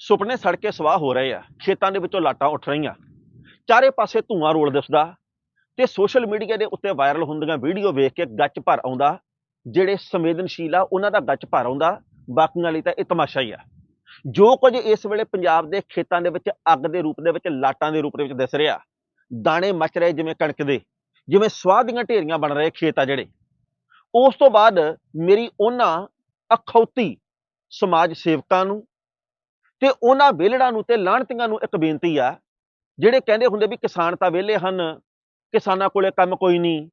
ਸੁਪਨੇ ਸੜ ਕੇ ਸਵਾਹ ਹੋ ਰਹੇ ਆ, ਖੇਤਾਂ ਦੇ ਵਿੱਚੋਂ ਲਾਟਾਂ ਉੱਠ ਰਹੀਆਂ। ਚਾਰੇ ਪਾਸੇ ਧੂਆਂ ਰੋਲ ਦਿਸਦਾ ਤੇ ਸੋਸ਼ਲ ਮੀਡੀਆ ਦੇ ਉੱਤੇ ਵਾਇਰਲ ਹੁੰਦੀਆਂ ਵੀਡੀਓ ਵੇਖ ਕੇ ਗੱਚ ਭਰ ਆਉਂਦਾ, ਜਿਹੜੇ ਸੰਵੇਦਨਸ਼ੀਲ ਆ, ਉਹਨਾਂ ਦਾ ਗੱਚ ਭਰ ਆਉਂਦਾ। ਬਾਕੀਆਂ ਲਈ ਤਾਂ ਇਹ ਤਮਾਸ਼ਾ ਹੀ ਆ। ਜੋ ਕੁਝ ਇਸ ਵੇਲੇ ਪੰਜਾਬ ਦੇ ਖੇਤਾਂ ਦੇ ਵਿੱਚ, ਅੱਗ ਦੇ ਰੂਪ ਦੇ ਵਿੱਚ, ਲਾਟਾਂ ਦੇ ਰੂਪ ਦੇ ਵਿੱਚ ਦਿਸ ਰਿਹਾ, ਦਾਣੇ ਮਚ ਰਹੇ ਜਿਵੇਂ ਕਣਕ ਦੇ, ਜਿਵੇਂ ਸਵਾਹ ਦੀਆਂ ਢੇਰੀਆਂ ਬਣ ਰਹੇ ਖੇਤ ਆ ਜਿਹੜੇ। ਉਸ ਤੋਂ ਬਾਅਦ ਮੇਰੀ ਉਹਨਾਂ ਅਖੌਤੀ ਸਮਾਜ ਸੇਵਕਾਂ ਨੂੰ ਤੇ ਉਹਨਾਂ ਵਿਹਲੜਾਂ ਨੂੰ ਤੇ ਲਾਹਣਤੀਆਂ ਨੂੰ ਇੱਕ ਬੇਨਤੀ ਆ, ਜਿਹੜੇ ਕਹਿੰਦੇ ਹੁੰਦੇ ਵੀ ਕਿਸਾਨ ਤਾਂ ਵਿਹਲੇ ਹਨ, ਕਿਸਾਨਾਂ ਕੋਲੇ ਕੰਮ ਕੋਈ ਨਹੀਂ,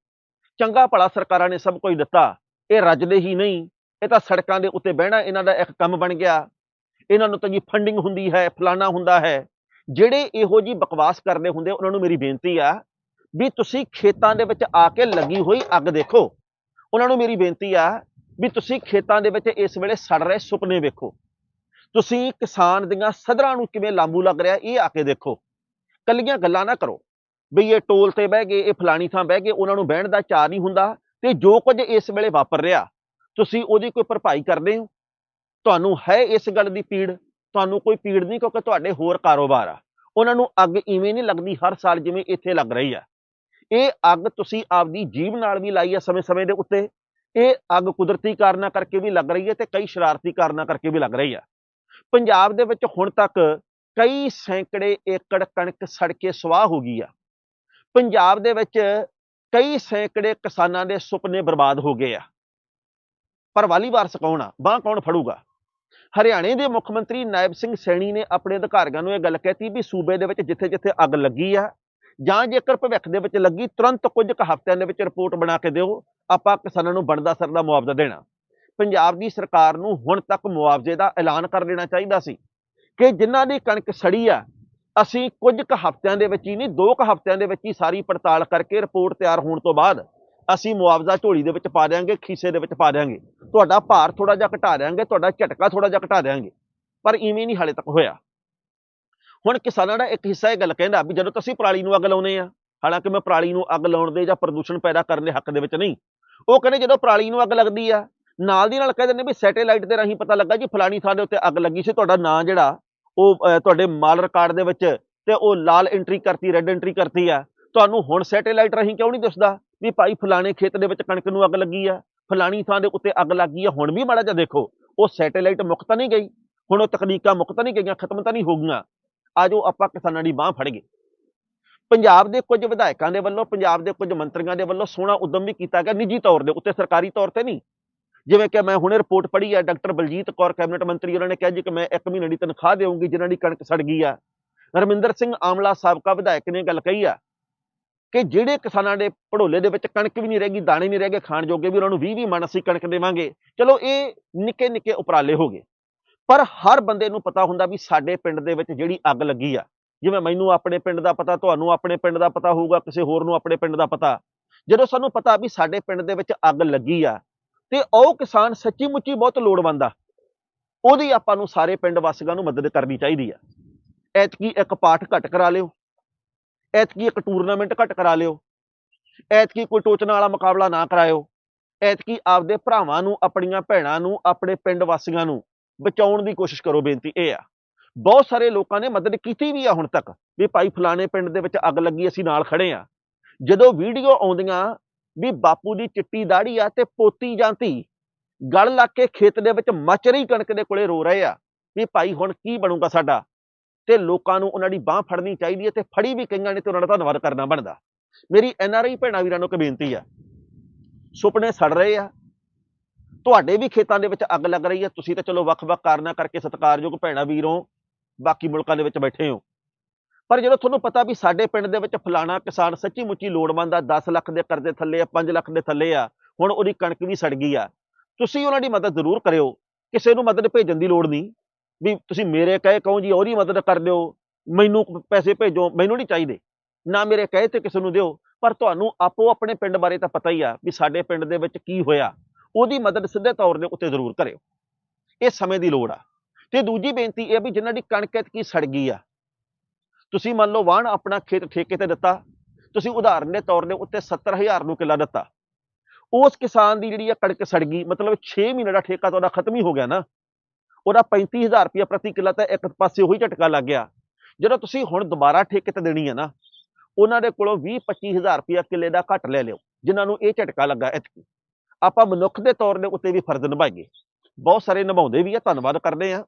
ਚੰਗਾ ਭਲਾ ਸਰਕਾਰਾਂ ਨੇ ਸਭ ਕੁਝ ਦਿੱਤਾ, ਇਹ ਰੱਜਦੇ ਹੀ ਨਹੀਂ, ਇਹ ਤਾਂ ਸੜਕਾਂ ਦੇ ਉੱਤੇ ਬਹਿਣਾ ਇਹਨਾਂ ਦਾ ਇੱਕ ਕੰਮ ਬਣ ਗਿਆ, ਇਹਨਾਂ ਨੂੰ ਤਾਂ ਜੀ ਫੰਡਿੰਗ ਹੁੰਦੀ ਹੈ ਫਲਾਣਾ ਹੁੰਦਾ ਹੈ, ਜਿਹੜੇ ਇਹੋ ਜੀ ਬਕਵਾਸ ਕਰਦੇ ਹੁੰਦੇ ਉਹਨਾਂ ਨੂੰ ਮੇਰੀ ਬੇਨਤੀ ਆ, ਵੀ ਤੁਸੀਂ ਖੇਤਾਂ ਦੇ ਵਿੱਚ ਆ ਕੇ ਲੱਗੀ ਹੋਈ ਅੱਗ ਦੇਖੋ, ਉਹਨਾਂ ਨੂੰ ਮੇਰੀ ਬੇਨਤੀ ਆ, ਵੀ ਤੁਸੀਂ ਖੇਤਾਂ ਦੇ ਵਿੱਚ ਇਸ ਵੇਲੇ ਸੜ ਰਹੇ ਸੁਪਨੇ ਵੇਖੋ। ਤੁਸੀਂ ਕਿਸਾਨ ਦੀਆਂ ਸਦਰਾਂ ਨੂੰ ਕਿਵੇਂ ਲਾਂਬੂ ਲੱਗ ਰਿਹਾ, ਇਹ ਆ ਕੇ ਦੇਖੋ। ਕੱਲੀਆਂ ਗੱਲਾਂ ਨਾ ਕਰੋ। ਵੀ ਇਹ ਟੋਲ ਤੇ ਬਹਿ ਗਏ, ਇਹ ਫਲਾਣੀ ਥਾਂ ਬਹਿ ਗਏ, ਉਹਨਾਂ ਨੂੰ ਬਹਿਣ ਦਾ ਚਾਅ ਨਹੀਂ ਹੁੰਦਾ ਤੇ ਜੋ ਕੁਝ ਇਸ ਵੇਲੇ ਵਾਪਰ ਰਿਹਾ, ਤੁਸੀਂ ਉਹਦੀ ਕੋਈ ਭਰਪਾਈ ਕਰਦੇ ਹੋ? ਤੁਹਾਨੂੰ ਹੈ ਇਸ ਗੱਲ ਦੀ ਪੀੜ? ਤੁਹਾਨੂੰ ਕੋਈ ਪੀੜ ਨਹੀਂ ਕਿਉਂਕਿ ਤੁਹਾਡੇ ਹੋਰ ਕਾਰੋਬਾਰ ਆ। ਉਹਨਾਂ ਨੂੰ ਅੱਗ ਇਵੇਂ ਨਹੀਂ ਲੱਗਦੀ ਹਰ ਸਾਲ ਜਿਵੇਂ ਇੱਥੇ ਲੱਗ ਰਹੀ ਆ। ਇਹ ਅੱਗ ਤੁਸੀਂ ਆਪਦੀ ਜੀਵ ਨਾਲ ਵੀ ਲਾਈ ਆ ਸਮੇਂ-ਸਮੇਂ ਦੇ ਉੱਤੇ। ਇਹ ਅੱਗ ਕੁਦਰਤੀ ਕਾਰਨਾਂ ਕਰਕੇ ਵੀ ਲੱਗ ਰਹੀ ਹੈ ਤੇ ਕਈ ਸ਼ਰਾਰਤੀ ਕਾਰਨਾਂ ਕਰਕੇ ਵੀ ਲੱਗ ਰਹੀ ਆ। ਪੰਜਾਬ ਦੇ ਵਿੱਚ ਹੁਣ ਤੱਕ ਕਈ ਸੈਂਕੜੇ ਏਕੜ ਕਣਕ ਸੜ ਕੇ ਸਵਾਹ ਹੋ ਗਈ ਆ। ਪੰਜਾਬ ਦੇ ਵਿੱਚ ਕਈ ਸੈਂਕੜੇ ਕਿਸਾਨਾਂ ਦੇ ਸੁਪਨੇ ਬਰਬਾਦ ਹੋ ਗਏ ਆ। ਪਰ ਵਾਲੀ ਵਾਰਸ ਕੌਣ ਆ? ਬਾਹ ਕੌਣ ਫੜੂਗਾ? ਹਰਿਆਣੇ ਦੇ ਮੁੱਖ ਮੰਤਰੀ ਨਾਇਬ ਸਿੰਘ ਸੈਣੀ ਨੇ ਆਪਣੇ ਅਧਿਕਾਰੀਆਂ ਨੂੰ ਇਹ ਗੱਲ ਕਹਿਤੀ ਵੀ ਸੂਬੇ ਦੇ ਵਿੱਚ ਜਿੱਥੇ-ਜਿੱਥੇ ਅੱਗ ਲੱਗੀ ਆ ਜਾਂ ਜੇਕਰ ਭਵਿੱਖ ਦੇ ਵਿੱਚ ਲੱਗੀ, ਤੁਰੰਤ ਕੁਝ ਕੁ ਹਫ਼ਤਿਆਂ ਦੇ ਵਿੱਚ ਰਿਪੋਰਟ ਬਣਾ ਕੇ ਦਿਓ, ਆਪਾਂ ਕਿਸਾਨਾਂ ਨੂੰ ਬਣਦਾ ਸਰਦਾ ਮੁਆਵਜ਼ਾ ਦੇਣਾ। ਪੰਜਾਬ ਦੀ ਸਰਕਾਰ ਨੂੰ ਹੁਣ ਤੱਕ ਮੁਆਵਜ਼ੇ ਦਾ ਐਲਾਨ ਕਰ ਦੇਣਾ ਚਾਹੀਦਾ ਸੀ ਕਿ ਜਿਨ੍ਹਾਂ ਦੀ ਕਣਕ ਸੜੀ ਆ, ਅਸੀਂ ਕੁਝ ਕੁ ਹਫ਼ਤਿਆਂ ਦੇ ਵਿੱਚ ਹੀ ਨਹੀਂ, ਦੋ ਕੁ ਹਫ਼ਤਿਆਂ ਦੇ ਵਿੱਚ ਹੀ ਸਾਰੀ ਪੜਤਾਲ ਕਰਕੇ ਰਿਪੋਰਟ ਤਿਆਰ ਹੋਣ ਤੋਂ ਬਾਅਦ ਅਸੀਂ ਮੁਆਵਜ਼ਾ ਝੋਲੀ ਦੇ ਵਿੱਚ ਪਾ ਦਿਆਂਗੇ, ਖੀਸੇ ਦੇ ਵਿੱਚ ਪਾ ਦਿਆਂਗੇ। ਤੁਹਾਡਾ ਭਾਰ ਥੋੜਾ ਜਿਹਾ ਘਟਾ ਦਿਆਂਗੇ, ਤੁਹਾਡਾ ਝਟਕਾ ਥੋੜਾ ਜਿਹਾ ਘਟਾ ਦਿਆਂਗੇ, ਪਰ ਇਵੇਂ ਨਹੀਂ ਹਾਲੇ ਤੱਕ ਹੋਇਆ। ਹੁਣ ਕਿਸਾਨਾਂ ਦਾ ਇੱਕ ਹਿੱਸਾ ਇਹ ਗੱਲ ਕਹਿੰਦਾ ਵੀ ਜਦੋਂ ਤੁਸੀਂ ਪਰਾਲੀ ਨੂੰ ਅੱਗ ਲਾਉਨੇ ਆ, ਹਾਲਾਂਕਿ ਮੈਂ ਪਰਾਲੀ ਨੂੰ ਅੱਗ ਲਾਉਣ ਦੇ ਜਾਂ ਪ੍ਰਦੂਸ਼ਣ ਪੈਦਾ ਕਰਨ ਦੇ ਹੱਕ ਦੇ ਵਿੱਚ ਨਹੀਂ, ਉਹ ਕਹਿੰਦੇ ਜਦੋਂ ਪਰਾਲੀ ਨੂੰ ਅੱਗ ਲੱਗਦੀ ਆ ਨਾਲ ਦੀ ਨਾਲ ਕਹਿ ਦਿੰਦੇ ਵੀ ਸੈਟੇਲਾਈਟ ਦੇ ਰਾਹੀਂ ਪਤਾ ਲੱਗਾ ਜੀ ਫਲਾਣੀ ਥਾਂ ਦੇ ਉੱਤੇ ਅੱਗ ਲੱਗੀ ਸੀ, ਤੁਹਾਡਾ ਨਾਂ ਜਿਹੜਾ, ਉਹ ਤੁਹਾਡੇ ਮਾਲ ਰਿਕਾਰਡ ਦੇ ਵਿੱਚ ਤੇ ਉਹ ਲਾਲ ਐਂਟਰੀ ਕਰਤੀ ਰੈੱਡ ਐਂਟਰੀ ਕਰਤੀ ਆ। ਤੁਹਾਨੂੰ ਹੁਣ ਸੈਟੇਲਾਈਟ ਰਾਹੀਂ ਕਿਉਂ ਨਹੀਂ ਦਿਸਦਾ ਵੀ ਭਾਈ ਫਲਾਣੇ ਖੇਤ ਦੇ ਵਿੱਚ ਕਣਕ ਨੂੰ ਅੱਗ ਲੱਗੀ ਆ, ਫਲਾਣੀ ਥਾਂ ਦੇ ਉੱਤੇ ਅੱਗ ਲੱਗੀ ਆ, ਹੁਣ ਵੀ ਮਾੜਾ ਜਿਹਾ ਦੇਖੋ, ਉਹ ਸੈਟੇਲਾਈਟ ਮੁਕਤ ਨਹੀਂ ਗਈ, ਹੁਣ ਉਹ ਤਕਨੀਕਾਂ ਮੁਕਤ ਨਹੀਂ ਗਈਆਂ, ਖਤਮ ਤਾਂ ਨਹੀਂ ਹੋ ਗਈਆਂ। ਆਜੋ ਆਪਾਂ ਕਿਸਾਨਾਂ ਦੀ ਬਾਹ ਫੜ ਗਏ। ਪੰਜਾਬ ਦੇ ਕੁਝ ਵਿਧਾਇਕਾਂ ਦੇ ਵੱਲੋਂ, ਪੰਜਾਬ ਦੇ ਕੁਝ ਮੰਤਰੀਆਂ ਦੇ ਵੱਲੋਂ ਸੋਹਣਾ ਉਦਮ ਵੀ ਕੀਤਾ ਗਿਆ, ਨਿੱਜੀ ਤੌਰ ਦੇ ਉੱਤੇ, ਸਰਕਾਰੀ ਤੌਰ ਤੇ ਨਹੀਂ। ਜਿਵੇਂ ਕਿ ਮੈਂ ਹੁਣੇ ਰਿਪੋਰਟ ਪੜ੍ਹੀ ਆ ਡਾਕਟਰ ਬਲਜੀਤ ਕੌਰ ਕੈਬਨਿਟ ਮੰਤਰੀ, ਉਹਨਾਂ ਨੇ ਕਿਹਾ ਜੀ ਕਿ ਮੈਂ 1 ਮਹੀਨੇ ਦੀ ਤਨਖਾਹ ਦੇਵਾਂਗੀ ਜਿਨ੍ਹਾਂ ਦੀ ਕਣਕ ਸੜ ਗਈ ਆ। ਰਮਿੰਦਰ ਸਿੰਘ ਆਮਲਾ ਸਾਬਕਾ ਵਿਧਾਇਕ ਨੇ ਗੱਲ ਕਹੀ ਆ ਕਿ ਜਿਹੜੇ ਕਿਸਾਨਾਂ ਦੇ ਭੜੋਲੇ ਦੇ ਵਿੱਚ ਕਣਕ ਵੀ ਨਹੀਂ ਰਹਿ ਗਈ, ਦਾਣੇ ਨਹੀਂ ਰਹਿ ਗਏ, ਖਾਣ ਜੋਗੇ ਵੀ ਉਹਨਾਂ ਨੂੰ 20 20 ਮਣ ਅਸੀਂ ਕਣਕ ਦੇਵਾਂਗੇ। ਚਲੋ ਇਹ ਨਿੱਕੇ ਨਿੱਕੇ ਉਪਰਾਲੇ ਹੋ ਗਏ। ਪਰ ਹਰ ਬੰਦੇ ਨੂੰ ਪਤਾ ਹੁੰਦਾ ਵੀ ਸਾਡੇ ਪਿੰਡ ਦੇ ਵਿੱਚ ਜਿਹੜੀ ਅੱਗ ਲੱਗੀ ਆ, ਜਿਵੇਂ ਮੈਨੂੰ ਆਪਣੇ ਪਿੰਡ ਦਾ ਪਤਾ, ਤੁਹਾਨੂੰ ਆਪਣੇ ਪਿੰਡ ਦਾ ਪਤਾ ਹੋਊਗਾ, ਕਿਸੇ ਹੋਰ ਨੂੰ ਆਪਣੇ ਪਿੰਡ ਦਾ ਪਤਾ। ਜਦੋਂ ਸਾਨੂੰ ਪਤਾ ਵੀ ਸਾਡੇ ਪਿੰਡ ਦੇ ਵਿੱਚ ਅੱਗ ਲੱਗੀ ਆ ਤੇ ਉਹ ਕਿਸਾਨ ਸੱਚੀ ਮੁੱਚੀ ਬਹੁਤ ਲੋੜਵੰਦ ਆ। ਉਹਦੀ ਆਪਾਂ ਨੂੰ ਸਾਰੇ ਪਿੰਡ ਵਾਸੀਆਂ ਨੂੰ ਮਦਦ ਕਰਨੀ ਚਾਹੀਦੀ ਆ। ਐਤਕੀ ਇੱਕ ਪਾਠ ਘੱਟ ਕਰਾ ਲਿਓ। ਐਤਕੀ ਇੱਕ ਟੂਰਨਾਮੈਂਟ ਘੱਟ ਕਰਾ ਲਿਓ। ਐਤਕੀ ਕੋਈ ਟੋਚਣ ਵਾਲਾ ਮੁਕਾਬਲਾ ਨਾ ਕਰਾਇਓ। ਐਤਕੀ ਆਪਦੇ ਭਰਾਵਾਂ ਨੂੰ, ਆਪਣੀਆਂ ਭੈਣਾਂ ਨੂੰ, ਆਪਣੇ ਪਿੰਡ ਵਾਸੀਆਂ ਨੂੰ ਬਚਾਉਣ ਦੀ ਕੋਸ਼ਿਸ਼ ਕਰੋ। ਬੇਨਤੀ ਇਹ ਆ। ਬਹੁਤ ਸਾਰੇ ਲੋਕਾਂ ਨੇ ਮਦਦ ਕੀਤੀ ਵੀ ਆ ਹੁਣ ਤੱਕ ਵੀ ਭਾਈ ਫਲਾਣੇ ਪਿੰਡ ਦੇ ਵਿੱਚ ਅੱਗ ਲੱਗੀ, ਅਸੀਂ ਨਾਲ ਖੜੇ ਆ। ਜਦੋਂ ਵੀਡੀਓ ਆਉਂਦੀਆਂ ਵੀ ਬਾਪੂ ਦੀ ਚਿੱਟੀ ਦਾੜੀ ਆ ਤੇ ਪੋਤੀ ਜਾਂ ਧੀ। ਗਲ ਲੱਗ ਕੇ ਖੇਤ ਦੇ ਵਿੱਚ ਮਚ ਰਹੀ ਕਣਕ ਦੇ ਕੋਲੇ ਰੋ ਰਹੇ ਆ। ਵੀ ਭਾਈ ਹੁਣ ਕੀ ਬਣੂਗਾ ਸਾਡਾ? ਤੇ ਲੋਕਾਂ ਨੂੰ ਉਹਨਾਂ ਦੀ ਬਾਹ ਫੜਨੀ ਚਾਹੀਦੀ ਹੈ ਤੇ ਫੜੀ ਵੀ ਕਈਆਂ ਨੇ ਤੇ ਉਹਨਾਂ ਦਾ ਧੰਨਵਾਦ ਕਰਨਾ ਬਣਦਾ। ਮੇਰੀ ਐਨਆਰਆਈ ਭੈਣਾਂ ਵੀਰਾਂ ਨੂੰ ਇੱਕ ਬੇਨਤੀ ਆ। ਸੁਪਨੇ ਸੜ ਰਹੇ ਆ। ਤੁਹਾਡੇ ਵੀ ਖੇਤਾਂ ਦੇ ਵਿੱਚ ਅੱਗ ਲੱਗ ਰਹੀ ਹੈ। ਤੁਸੀਂ ਤਾਂ ਚਲੋ ਵੱਖ-ਵੱਖ ਕਾਰਨਾਂ ਕਰਕੇ ਸਤਿਕਾਰਯੋਗ ਭੈਣਾਂ ਵੀਰੋਂ ਬਾਕੀ ਮੁਲਕਾਂ ਦੇ ਵਿੱਚ ਬੈਠੇ ਹੋ। ਪਰ ਜਦੋਂ ਤੁਹਾਨੂੰ ਪਤਾ ਵੀ ਸਾਡੇ ਪਿੰਡ ਦੇ ਵਿੱਚ ਫਲਾਣਾ ਕਿਸਾਨ ਸੱਚੀ ਮੁੱਚੀ ਲੋੜਵੰਦ ਆ 10 ਲੱਖ ਦੇ ਕਰਜ਼ੇ ਥੱਲੇ ਆ 5 ਲੱਖ ਦੇ ਥੱਲੇ ਆ, ਹੁਣ ਉਹਦੀ ਕਣਕ ਵੀ ਸੜ ਗਈ ਆ, ਤੁਸੀਂ ਉਹਨਾਂ ਦੀ ਮਦਦ ਜ਼ਰੂਰ ਕਰਿਓ। ਕਿਸੇ ਨੂੰ ਮਦਦ ਭੇਜਣ ਦੀ ਲੋੜ ਨਹੀਂ। ਵੀ ਤੁਸੀਂ ਮੇਰੇ ਕਹੇ ਕਹੋ ਜੀ, ਉਹਦੀ ਮਦਦ ਕਰ ਦਿਓ, ਮੈਨੂੰ ਪੈਸੇ ਭੇਜੋ, ਮੈਨੂੰ ਨਹੀਂ ਚਾਹੀਦੇ। ਨਾ ਮੇਰੇ ਕਹੇ ਤੇ ਕਿਸੇ ਨੂੰ ਦਿਓ, ਪਰ ਤੁਹਾਨੂੰ ਆਪੋ ਆਪਣੇ ਪਿੰਡ ਬਾਰੇ ਤਾਂ ਪਤਾ ਹੀ ਆ ਵੀ ਸਾਡੇ ਪਿੰਡ ਦੇ ਵਿੱਚ ਕੀ ਹੋਇਆ। ਉਹਦੀ ਮਦਦ ਸਿੱਧੇ ਤੌਰ ਦੇ ਉੱਤੇ ਜ਼ਰੂਰ ਕਰਿਓ। ਇਹ ਸਮੇਂ ਦੀ ਲੋੜ ਆ। ਤੇ ਦੂਜੀ ਬੇਨਤੀ ਇਹ ਵੀ ਜਿਨ੍ਹਾਂ ਦੀ ਕਣਕ ਕੀ ਸੜ ਗਈ ਆ ਤੁਸੀਂ ਮੰਨ ਲਓ ਵਾਹਣ ਆਪਣਾ ਖੇਤ ਠੇਕੇ ਤੇ ਦਿੱਤਾ, ਤੁਸੀਂ ਉਦਾਹਰਨ ਦੇ ਤੌਰ ਦੇ ਉੱਤੇ 70000 ਨੂੰ ਕਿੱਲਾ ਦਿੱਤਾ। ਉਸ ਕਿਸਾਨ ਦੀ ਜਿਹੜੀ ਆ ਕਣਕ ਸੜ ਗਈ, ਮਤਲਬ 6 ਮਹੀਨੇ ਦਾ ਠੇਕਾ ਤੁਹਾਡਾ ਖਤਮ ਹੀ ਹੋ ਗਿਆ ਨਾ। ਉਹਦਾ 35000 ਰੁਪਇਆ ਪ੍ਰਤੀ ਕਿੱਲਾ ਤਾਂ ਇੱਕ ਪਾਸੇ ਉਹੀ ਝਟਕਾ ਲੱਗ ਗਿਆ। ਜਦੋਂ ਤੁਸੀਂ ਹੁਣ ਦੁਬਾਰਾ ਠੇਕੇ ਤੇ ਦੇਣੀ ਹੈ ਨਾ, ਉਹਨਾਂ ਦੇ ਕੋਲੋਂ 20 25000 ਰੁਪਇਆ ਕਿੱਲੇ ਦਾ ਘੱਟ ਲੈ ਲਿਓ, ਜਿਨ੍ਹਾਂ ਨੂੰ ਇਹ ਝਟਕਾ ਲੱਗਾ ਇਤਕੀ ਆਪਾਂ ਮਨੁੱਖ ਦੇ ਤੌਰ ਦੇ ਉੱਤੇ ਵੀ ਫਰਜ਼ ਨਿਭਾਈਏ। ਬਹੁਤ ਸਾਰੇ ਨਿਭਾਉਂਦੇ ਵੀ ਆ, ਧੰਨਵਾਦ ਕਰਦੇ ਆ।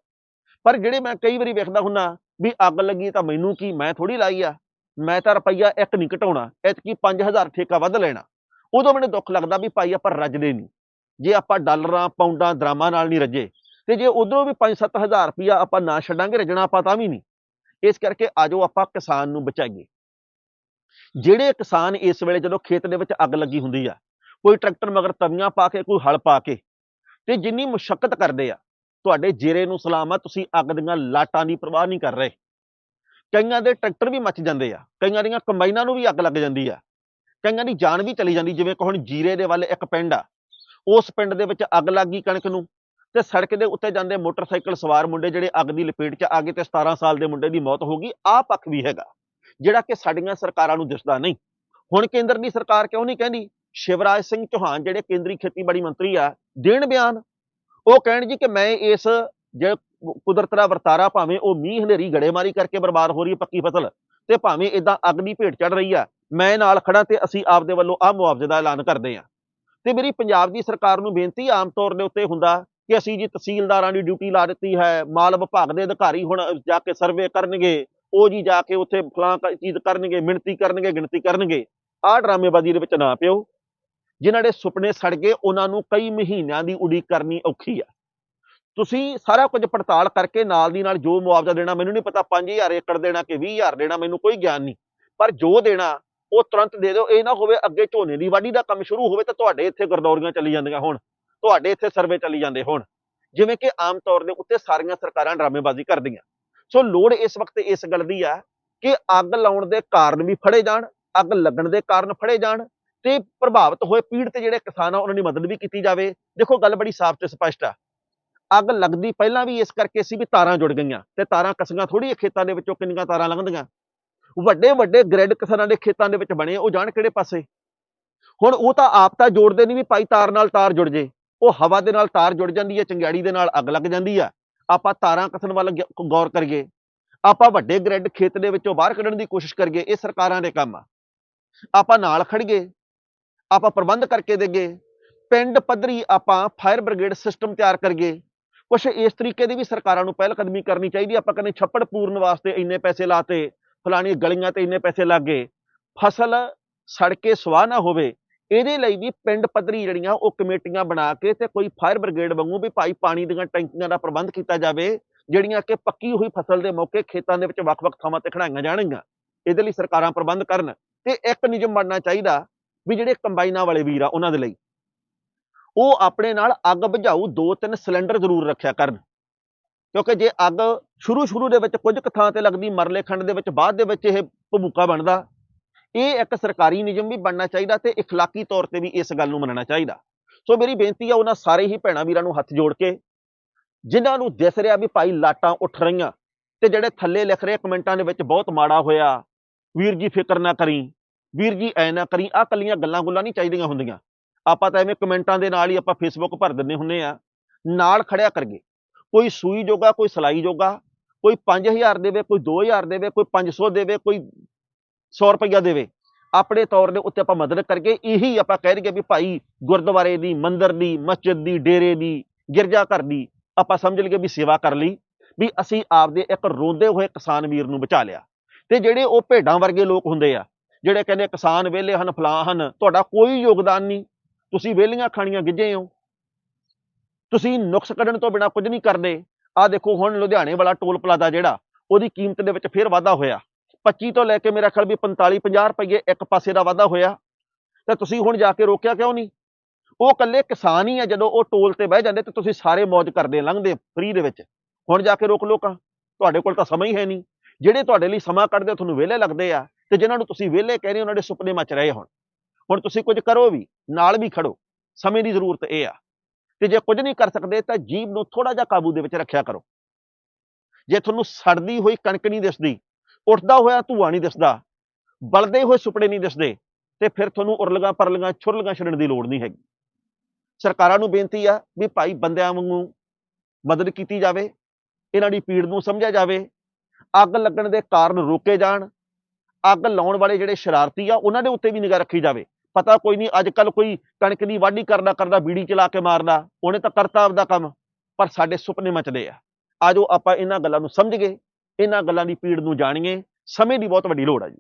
ਪਰ ਜਿਹੜੇ ਮੈਂ ਕਈ ਵਾਰੀ ਵੇਖਦਾ ਹੁੰਨਾ ਵੀ ਅੱਗ ਲੱਗੀ ਤਾਂ ਮੈਨੂੰ ਕੀ, ਮੈਂ ਥੋੜੀ ਲਾਈ ਆ? ਮੈਂ ਤਾਂ ਰੁਪਈਆ ਇੱਕ ਨਹੀਂ ਘਟਾਉਣਾ ਇਤਕੀ 5000 ਠੇਕਾ ਵੱਧ ਲੈਣਾ। ਉਦੋਂ ਮੈਨੂੰ ਦੁੱਖ ਲੱਗਦਾ ਵੀ ਭਾਈ ਆਪਾਂ ਰੱਜਦੇ ਨਹੀਂ। ਜੇ ਆਪਾਂ ਡਾਲਰਾਂ, ਪਾਉਂਡਾਂ, ਦਰਾਮਾਂ ਨਾਲ ਨਹੀਂ ਰੱਜੇ, ਤੇ ਜੇ ਉਧਰੋਂ ਵੀ 5-7000 ਰੁਪਈਆ ਆਪਾਂ ਨਾ ਛੱਡਾਂਗੇ ਰੱਜਣਾ ਆਪਾਂ ਤਾਂ ਵੀ ਨਹੀਂ। ਇਸ ਕਰਕੇ ਆਜੋ ਆਪਾਂ ਕਿਸਾਨ ਨੂੰ ਬਚਾਈਏ। ਜਿਹੜੇ ਕਿਸਾਨ ਇਸ ਵੇਲੇ ਜਦੋਂ ਖੇਤ ਦੇ ਵਿੱਚ ਅੱਗ ਲੱਗੀ ਹੁੰਦੀ ਆ, ਕੋਈ ਟਰੈਕਟਰ ਮਗਰ ਤਵੀਆਂ ਪਾ ਕੇ, ਕੋਈ ਹਲ ਪਾ ਕੇ, ਤੇ ਜਿੰਨੀ ਮੁਸ਼ਕਲ ਕਰਦੇ ਆ ਤੁਹਾਡੇ ਜੇਰੇ ਨੂੰ ਸਲਾਮ ਆ, ਤੁਸੀਂ ਅੱਗ ਦੀਆਂ ਲਾਟਾਂ ਦੀ ਪਰਵਾਹ ਨਹੀਂ ਕਰ ਰਹੇ। ਕਈਆਂ ਦੇ ਟਰੈਕਟਰ ਵੀ ਮੱਚ ਜਾਂਦੇ ਆ, ਕਈਆਂ ਦੀਆਂ ਕੰਬਾਈਨਾਂ ਨੂੰ ਵੀ ਅੱਗ ਲੱਗ ਜਾਂਦੀ ਆ। ਕਈਆਂ ਦੀ ਜਾਨ ਵੀ ਚਲੀ ਜਾਂਦੀ, ਜਿਵੇਂ ਕਿ ਹੁਣ ਜੀਰੇ ਦੇ ਵੱਲ ਇੱਕ ਪਿੰਡ ਆ। ਉਸ ਪਿੰਡ ਦੇ ਵਿੱਚ ਅੱਗ ਲੱਗ ਗਈ ਕਣਕ ਨੂੰ ਤੇ ਸੜਕ ਦੇ ਉੱਤੇ ਜਾਂਦੇ ਮੋਟਰਸਾਈਕਲ ਸਵਾਰ ਮੁੰਡੇ ਜਿਹੜੇ ਅੱਗ ਦੀ ਲਪੇਟ 'ਚ ਆ ਗਏ ਤੇ 17 ਸਾਲ ਦੇ ਮੁੰਡੇ ਦੀ ਮੌਤ ਹੋ ਗਈ। ਆਹ ਪੱਖ ਵੀ ਹੈਗਾ, ਜਿਹੜਾ ਕਿ ਸਾਡੀਆਂ ਸਰਕਾਰਾਂ ਨੂੰ ਦਿਸਦਾ ਨਹੀਂ। ਹੁਣ ਕੇਂਦਰ ਦੀ ਸਰਕਾਰ ਕਿਉਂ ਨਹੀਂ ਕਹਿੰਦੀ? ਸ਼ਿਵਰਾਜ ਸਿੰਘ ਚੌਹਾਨ, ਜਿਹੜੇ ਕੇਂਦਰੀ ਖੇਤੀਬਾੜੀ ਮੰਤਰੀ ਆ, ਦੇਣ ਬਿਆਨ। ਉਹ ਕਹਿਣ ਜੀ ਕਿ ਮੈਂ ਇਸ ਜੇ ਕੁਦਰਤ ਦਾ ਵਰਤਾਰਾ ਭਾਵੇਂ ਉਹ ਮੀਂਹ ਹਨੇਰੀ ਗੜੇਮਾਰੀ ਕਰਕੇ ਬਰਬਾਦ ਹੋ ਰਹੀ ਹੈ ਪੱਕੀ ਫਸਲ ਤੇ ਭਾਵੇਂ ਇਦਾਂ ਅੱਗ ਦੀ ਭੇਟ ਚੜ ਰਹੀ ਆ, ਮੈਂ ਨਾਲ ਖੜਾ ਤੇ ਅਸੀਂ ਆਪਦੇ ਵੱਲੋਂ ਆਹ ਮੁਆਵਜ਼ੇ ਦਾ ਐਲਾਨ ਕਰਦੇ ਆ ਤੇ ਮੇਰੀ ਪੰਜਾਬ ਦੀ ਸਰਕਾਰ ਨੂੰ ਬੇਨਤੀ ਆਮ ਤੌਰ ਦੇ ਉੱਤੇ ਹੁੰਦਾ ਕਿ ਅਸੀਂ ਜੀ ਤਹਿਸੀਲਦਾਰਾਂ ਦੀ ਡਿਊਟੀ ਲਾ ਦਿੱਤੀ ਹੈ, ਮਾਲ ਵਿਭਾਗ ਦੇ ਅਧਿਕਾਰੀ ਹੁਣ ਜਾ ਕੇ ਸਰਵੇ ਕਰਨਗੇ, ਉਹ ਜੀ ਜਾ ਕੇ ਉੱਥੇ ਫਲਾਂ ਚੀਜ਼ ਕਰਨਗੇ, ਮਿਣਤੀ ਕਰਨਗੇ, ਗਿਣਤੀ ਕਰਨਗੇ, ਆਹ ਡਰਾਮੇਬਾਜ਼ੀ ਦੇ ਵਿੱਚ ਨਾ ਪਿਓ। ਜਿਨ੍ਹਾਂ ਦੇ ਸੁਪਨੇ ਸੜ ਗਏ, ਉਹਨਾਂ ਨੂੰ ਕਈ ਮਹੀਨਿਆਂ ਦੀ ਉਡੀਕ ਕਰਨੀ ਔਖੀ ਆ। ਤੁਸੀਂ ਸਾਰਾ ਕੁਝ ਪੜਤਾਲ ਕਰਕੇ ਨਾਲ ਦੀ ਨਾਲ ਜੋ ਮੁਆਵਜ਼ਾ ਦੇਣਾ, ਮੈਨੂੰ ਨਹੀਂ ਪਤਾ 5000 ਏਕੜ ਦੇਣਾ ਕਿ 20000 ਦੇਣਾ, ਮੈਨੂੰ ਕੋਈ ਗਿਆਨ ਨਹੀਂ। ਪਰ ਜੋ ਦੇਣਾ, ਉਹ ਤੁਰੰਤ ਦੇ ਦਿਓ, ਇਹ ਨਾ ਹੋਵੇ ਅੱਗੇ ਝੋਨੇ ਦੀ ਵਾਢੀ ਦਾ ਕੰਮ ਸ਼ੁਰੂ ਹੋਵੇ ਤਾਂ ਤੁਹਾਡੇ ਇੱਥੇ ਗਰਦੌਰੀਆਂ ਚੱਲੀ ਜਾਂਦੀਆਂ ਹੋਣ, ਤੁਹਾਡੇ ਇੱਥੇ ਸਰਵੇ ਚੱਲੀ ਜਾਂਦੇ ਹੋਣ। ਜਿਵੇਂ ਕਿ ਆਮ ਤੌਰ ਦੇ ਉੱਤੇ ਸਾਰੀਆਂ ਸਰਕਾਰਾਂ ਡਰਾਮੇਬਾਜ਼ੀ ਕਰਦੀਆਂ। ਸੋ ਲੋੜ ਇਸ ਵਕਤ ਇਸ ਗੱਲ ਦੀ ਆ ਕਿ ਅੱਗ ਲਾਉਣ ਦੇ ਕਾਰਨ ਵੀ ਫੜੇ ਜਾਣ, ਅੱਗ ਲੱਗਣ ਦੇ ਕਾਰਨ ਫੜੇ ਜਾਣ ਤੇ ਪ੍ਰਭਾਵਿਤ ਹੋਏ ਪੀੜਤ ਜਿਹੜੇ ਕਿਸਾਨ ਆ ਉਹਨਾਂ ਦੀ ਮਦਦ ਵੀ ਕੀਤੀ ਜਾਵੇ। ਦੇਖੋ, ਗੱਲ ਬੜੀ ਸਾਫ਼ ਤੇ ਸਪਸ਼ਟ ਆ। ਅੱਗ ਲੱਗਦੀ ਪਹਿਲਾਂ ਵੀ ਇਸ ਕਰਕੇ ਸੀ ਵੀ ਤਾਰਾਂ ਜੁੜ ਗਈਆਂ ਤੇ ਤਾਰਾਂ ਕਸੀਆਂ ਥੋੜੀ ਖੇਤਾਂ ਦੇ ਵਿੱਚੋਂ ਕਿੰਨੀਆਂ ਤਾਰਾਂ ਲੰਘਦੀਆਂ। ਵੱਡੇ ਵੱਡੇ ਗ੍ਰਿਡ ਕਿਸਾਨਾਂ ਦੇ ਖੇਤਾਂ ਦੇ ਵਿੱਚ ਬਣੇ, ਉਹ ਜਾਣ ਕਿਹੜੇ ਪਾਸੇ? ਹੁਣ ਉਹ ਤਾਂ ਆਪ ਤਾਂ ਜੋੜਦੇ ਨਹੀਂ ਵੀ ਪਾਈ ਤਾਰ ਨਾਲ ਤਾਰ ਜੁੜ ਜੇ। ਉਹ ਹਵਾ ਦੇ ਨਾਲ ਤਾਰ ਜੁੜ ਜਾਂਦੀ ਹੈ, ਚੰਗਿਆੜੀ ਦੇ ਨਾਲ ਅੱਗ ਲੱਗ ਜਾਂਦੀ ਆ। ਆਪਾਂ ਤਾਰਾਂ ਕਸਣ ਵੱਲ ਗੌਰ ਕਰੀਏ। ਆਪਾਂ ਵੱਡੇ ਗ੍ਰਿਡ ਖੇਤ ਦੇ ਵਿੱਚੋਂ ਬਾਹਰ ਕੱਢਣ ਦੀ ਕੋਸ਼ਿਸ਼ ਕਰੀਏ, ਇਹ ਸਰਕਾਰਾਂ ਦੇ ਕੰਮ ਆ। ਆਪਾਂ ਨਾਲ ਖੜੀਏ ਆਪਾਂ ਪ੍ਰਬੰਧ ਕਰਕੇ ਦੇਗੇ। ਪਿੰਡ ਪੱਧਰੀ ਆਪਾਂ ਫਾਇਰ ਬ੍ਰਿਗੇਡ ਸਿਸਟਮ ਤਿਆਰ ਕਰੀਏ। ਕੁਛ ਇਸ ਤਰੀਕੇ ਦੀ ਵੀ ਸਰਕਾਰਾਂ ਨੂੰ ਪਹਿਲ ਕਦਮੀ ਕਰਨੀ ਚਾਹੀਦੀ ਆਪਾਂ ਕਹਿੰਦੇ ਛੱਪੜ ਪੂਰਨ ਵਾਸਤੇ ਇੰਨੇ ਪੈਸੇ ਲਾਤੇ ਫਲਾਣੀ ਗਲੀਆਂ ਤੇ ਇੰਨੇ ਪੈਸੇ ਲੱਗੇ ਫਸਲ ਸੜ ਕੇ ਸਵਾਹ ਨਾ ਹੋਵੇ, ਇਹਦੇ ਲਈ ਵੀ ਪਿੰਡ ਪੱਧਰੀ ਜਿਹੜੀਆਂ ਉਹ ਕਮੇਟੀਆਂ ਬਣਾ ਕੇ ਤੇ ਕੋਈ ਫਾਇਰ ਬ੍ਰਿਗੇਡ ਵਾਂਗੂ ਵੀ ਭਾਈ ਪਾਣੀ ਦੀਆਂ ਟੈਂਕੀਆਂ ਦਾ ਪ੍ਰਬੰਧ ਕੀਤਾ ਜਾਵੇ, ਜਿਹੜੀਆਂ ਕਿ ਪੱਕੀ ਹੋਈ ਫਸਲ ਦੇ ਮੌਕੇ ਖੇਤਾਂ ਦੇ ਵਿੱਚ ਵੱਖ-ਵੱਖ ਥਾਵਾਂ ਤੇ ਖੜਾਈਆਂ ਜਾਣਗੀਆਂ। ਇਹਦੇ ਲਈ ਸਰਕਾਰਾਂ ਪ੍ਰਬੰਧ ਕਰਨ ਤੇ ਇੱਕ ਨਿਯਮ ਬਣਨਾ ਚਾਹੀਦਾ। ਵੀ ਜਿਹੜੇ ਕੰਬਾਈਨਾਂ ਵਾਲੇ ਵੀਰ ਆ ਉਹਨਾਂ ਦੇ ਲਈ ਉਹ ਆਪਣੇ ਨਾਲ ਅੱਗ ਬੁਝਾਊ ਦੋ ਤਿੰਨ ਸਿਲੰਡਰ ਜ਼ਰੂਰ ਰੱਖਿਆ ਕਰਨ ਕਿਉਂਕਿ ਜੇ ਅੱਗ ਸ਼ੁਰੂ ਸ਼ੁਰੂ ਦੇ ਵਿੱਚ ਕੁਝ ਕੁ ਥਾਂ ਤੇ ਲੱਗਦੀ ਮਰਲੇ ਖੰਡ ਦੇ ਵਿੱਚ ਬਾਅਦ ਦੇ ਵਿੱਚ ਇਹ ਭਬੂਕਾ ਬਣਦਾ ਇਹ ਇੱਕ ਸਰਕਾਰੀ ਨਿਯਮ ਵੀ ਬਣਨਾ ਚਾਹੀਦਾ ਤੇ اخلاقی ਤੌਰ ਤੇ ਵੀ ਇਸ ਗੱਲ ਨੂੰ ਮੰਨਣਾ ਚਾਹੀਦਾ ਸੋ ਮੇਰੀ ਬੇਨਤੀ ਆ ਉਹਨਾਂ ਸਾਰੇ ਹੀ ਭੈਣਾਂ ਵੀਰਾਂ ਨੂੰ ਹੱਥ ਜੋੜ ਕੇ ਜਿਨ੍ਹਾਂ ਨੂੰ ਦਿਸ ਰਿਹਾ ਵੀ ਭਾਈ ਲਾਟਾਂ ਉੱਠ ਰਹੀਆਂ ਤੇ ਜਿਹੜੇ ਥੱਲੇ ਲਿਖ ਰਹੇ ਕਮੈਂਟਾਂ ਦੇ ਵਿੱਚ ਬਹੁਤ ਮਾੜਾ ਹੋਇਆ ਵੀਰ ਜੀ ਫਿਕਰ ਨਾ ਕਰੀ ਵੀਰ ਜੀ, ਐ ਨਾ ਕਰੀ, ਆਹ ਕੱਲੀਆਂ ਗੱਲਾਂ ਗੁੱਲਾਂ ਨਹੀਂ ਚਾਹੀਦੀਆਂ ਹੁੰਦੀਆਂ। ਆਪਾਂ ਤਾਂ ਐਵੇਂ ਕਮੈਂਟਾਂ ਦੇ ਨਾਲ ਹੀ ਆਪਾਂ ਫੇਸਬੁੱਕ ਭਰ ਦਿੰਦੇ ਹੁੰਨੇ ਆ ਨਾਲ ਖੜਿਆ ਕਰਗੇ ਕੋਈ ਸੂਈ ਜੋਗਾ, ਕੋਈ ਸਲਾਈ ਜੋਗਾ, ਕੋਈ 5000 ਦੇਵੇ, ਕੋਈ 2000 ਦੇਵੇ, ਕੋਈ 500 ਦੇਵੇ, ਕੋਈ 100 ਰੁਪਈਆ ਦੇਵੇ। ਆਪਣੇ ਤੌਰ ਦੇ ਉੱਤੇ ਆਪਾਂ ਮਦਦ ਕਰਕੇ ਇਹੀ ਆਪਾਂ ਕਹਿ ਰਹੀਏ ਵੀ ਭਾਈ ਗੁਰਦੁਆਰੇ ਦੀ, ਮੰਦਿਰ ਦੀ, ਮਸਜਿਦ ਦੀ, ਡੇਰੇ ਦੀ, ਗਿਰਜਾ ਘਰ ਦੀ ਆਪਾਂ ਸਮਝ ਲਈਏ ਵੀ ਸੇਵਾ ਕਰ ਲਈ, ਵੀ ਅਸੀਂ ਆਪਦੇ ਇੱਕ ਰੋਂਦੇ ਹੋਏ ਕਿਸਾਨ ਵੀਰ ਨੂੰ ਬਚਾ ਲਿਆ। ਤੇ ਜਿਹੜੇ ਉਹ ਭੇਡਾਂ ਵਰਗੇ ਲੋਕ ਹੁੰਦੇ ਆ ਜਿਹੜੇ ਕਹਿੰਦੇ ਕਿਸਾਨ ਵਿਹਲੇ ਹਨ ਫਲਾਂ ਹਨ, ਤੁਹਾਡਾ ਕੋਈ ਯੋਗਦਾਨ ਨਹੀਂ। ਤੁਸੀਂ ਵਿਹਲੀਆਂ ਖਾਣੀਆਂ ਗਿੱਜੇ ਹੋ। ਤੁਸੀਂ ਨੁਕਸ ਕੱਢਣ ਤੋਂ ਬਿਨਾ ਕੁਝ ਨਹੀਂ ਕਰਦੇ। ਆ ਦੇਖੋ, ਹੁਣ ਲੁਧਿਆਣੇ ਵਾਲਾ ਟੋਲ ਪਲਾਜ਼ਾ ਜਿਹੜਾ, ਉਹਦੀ ਕੀਮਤ ਦੇ ਵਿੱਚ ਫੇਰ ਵਾਧਾ ਹੋਇਆ। 25 ਤੋਂ ਲੈ ਕੇ ਮੇਰਾ ਖਿਆਲ ਵੀ 45 50 ਰੁਪਏ ਇੱਕ ਪਾਸੇ ਦਾ ਵਾਧਾ ਹੋਇਆ। ਤਾਂ ਤੁਸੀਂ ਹੁਣ ਜਾ ਕੇ ਰੋਕਿਆ ਕਿਉਂ ਨਹੀਂ? ਉਹ ਇਕੱਲੇ ਕਿਸਾਨ ਹੀ ਆ, ਜਦੋਂ ਉਹ ਟੋਲ ਤੇ ਬਹਿ ਜਾਂਦੇ ਤੇ ਤੁਸੀਂ ਸਾਰੇ ਮौज ਕਰਦੇ, ਲੰਘਦੇ ਫ੍ਰੀ ਦੇ ਵਿੱਚ। ਹੁਣ ਜਾ ਕੇ ਰੋਕ ਲੋਕਾਂ। ਤੁਹਾਡੇ ਕੋਲ ਤਾਂ ਸਮਾਂ ਹੀ ਹੈ ਨਹੀਂ। ਜਿਹੜੇ ਤੁਹਾਡੇ ਲਈ ਸਮਾਂ ਕੱਢਦੇ ਤੁਹਾਨੂੰ ਵਿਹਲੇ ਲੱਗਦੇ ਆ। ਤੇ ਜਿਨ੍ਹਾਂ ਨੂੰ ਤੁਸੀਂ ਵਿਹਲੇ ਕਹਿ ਰਹੇ ਹੋ, ਉਹਨਾਂ ਦੇ ਸੁਪਨੇ ਮਚ ਰਹੇ ਹੁਣ। ਹੁਣ ਤੁਸੀਂ ਕੁਝ ਕਰੋ ਵੀ, ਨਾਲ ਵੀ ਖੜੋ। ਸਮੇਂ ਦੀ ਜ਼ਰੂਰਤ ਇਹ ਆ। ਤੇ ਜੇ ਕੁਝ ਨਹੀਂ ਕਰ ਸਕਦੇ, ਤਾਂ ਜੀਭ ਨੂੰ ਥੋੜਾ ਜਿਹਾ ਕਾਬੂ ਦੇ ਵਿੱਚ ਰੱਖਿਆ ਕਰੋ। ਜੇ ਤੁਹਾਨੂੰ ਸੜਦੀ ਹੋਈ ਕਣਕ ਨਹੀਂ ਦਿਸਦੀ, ਉੱਠਦਾ ਹੋਇਆ ਧੂਆ ਨਹੀਂ ਦਿਸਦਾ, ਬਲਦੇ ਹੋਏ ਸੁਪਨੇ ਨਹੀਂ ਦਿਸਦੇ, ਤੇ ਫਿਰ ਤੁਹਾਨੂੰ ਉਰਲੀਆਂ ਪਰਲੀਆਂ ਛੁਰਲੀਆਂ ਛੱਡਣ ਦੀ ਲੋੜ ਨਹੀਂ ਹੈਗੀ। ਸਰਕਾਰਾਂ ਨੂੰ ਬੇਨਤੀ ਆ ਵੀ ਭਾਈ ਬੰਦਿਆਂ ਵਾਂਗੂ ਮਦਦ ਕੀਤੀ ਜਾਵੇ, ਇਹਨਾਂ ਦੀ ਪੀੜ ਨੂੰ ਸਮਝਿਆ ਜਾਵੇ, ਅੱਗ ਲੱਗਣ ਦੇ ਕਾਰਨ ਰੋਕੇ ਜਾਣ ਅੱਗ ਲਾਉਣ ਵਾਲੇ ਜਿਹੜੇ ਸ਼ਰਾਰਤੀ ਆ, ਉਹਨਾਂ ਦੇ ਉੱਤੇ ਵੀ ਨਿਗਾਹ ਰੱਖੀ ਜਾਵੇ। ਪਤਾ ਕੋਈ ਨਹੀਂ ਅੱਜ ਕੱਲ ਕੋਈ ਕਣਕ ਦੀ ਵਾਢੀ ਕਰਦਾ ਕਰਦਾ ਬੀੜੀ ਚਲਾ ਕੇ ਮਾਰਦਾ, ਉਹਨੇ ਤਾਂ ਕਰਤਾ ਆਪਦਾ ਕੰਮ, ਪਰ ਸਾਡੇ ਸੁਪਨੇ ਮਚਦੇ ਆ। ਆਜੋ ਆਪਾਂ ਇਹਨਾਂ ਗੱਲਾਂ ਨੂੰ ਸਮਝ ਗਏ, ਇਹਨਾਂ ਗੱਲਾਂ ਦੀ ਪੀੜ ਨੂੰ ਜਾਣੀਏ, ਸਮੇਂ ਦੀ ਬਹੁਤ ਵੱਡੀ ਲੋੜ ਆ ਜੀ।